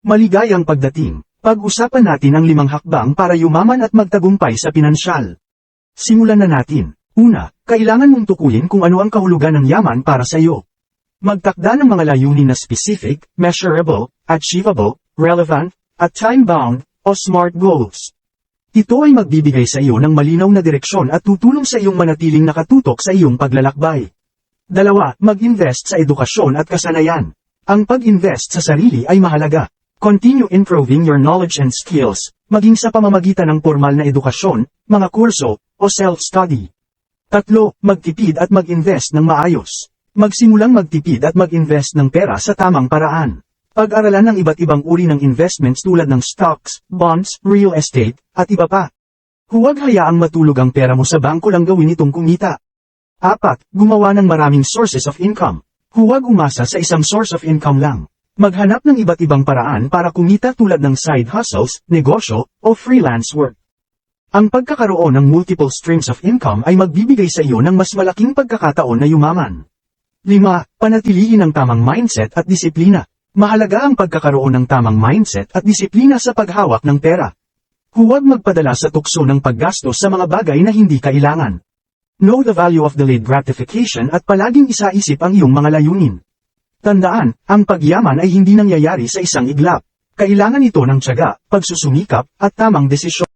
Maligayang pagdating. Pag-usapan natin ang limang hakbang para yumaman at magtagumpay sa pinansyal. Simulan na natin. Una, kailangan mong tukuyin kung ano ang kahulugan ng yaman para sa iyo. Magtakda ng mga layunin na specific, measurable, achievable, relevant, at time-bound, o SMART goals. Ito ay magbibigay sa iyo ng malinaw na direksyon at tutulong sa iyong manatiling nakatutok sa iyong paglalakbay. Dalawa, mag-invest sa edukasyon at kasanayan. Ang pag-invest sa sarili ay mahalaga. Continue improving your knowledge and skills, maging sa pamamagitan ng formal na edukasyon, mga kurso, o self-study. Tatlo, magtipid at mag-invest ng maayos. Magsimulang magtipid at mag-invest ng pera sa tamang paraan. Pag-aralan ng iba't ibang uri ng investments tulad ng stocks, bonds, real estate, at iba pa. Huwag hayaang matulog ang pera mo sa bangko lang gawin itong kumita. Apat, gumawa ng maraming sources of income. Huwag umasa sa isang source of income lang. Maghanap ng iba't ibang paraan para kumita tulad ng side hustles, negosyo, o freelance work. Ang pagkakaroon ng multiple streams of income ay magbibigay sa iyo ng mas malaking pagkakataon na yumaman. 5. Panatilihin ang tamang mindset at disiplina. Mahalaga ang pagkakaroon ng tamang mindset at disiplina sa paghawak ng pera. Huwag magpadala sa tukso ng paggastos sa mga bagay na hindi kailangan. Know the value of delayed gratification at palaging isaisip ang iyong mga layunin. Tandaan, ang pagyaman ay hindi nangyayari sa isang iglap. Kailangan ito ng tiyaga, pagsusumikap, at tamang desisyon.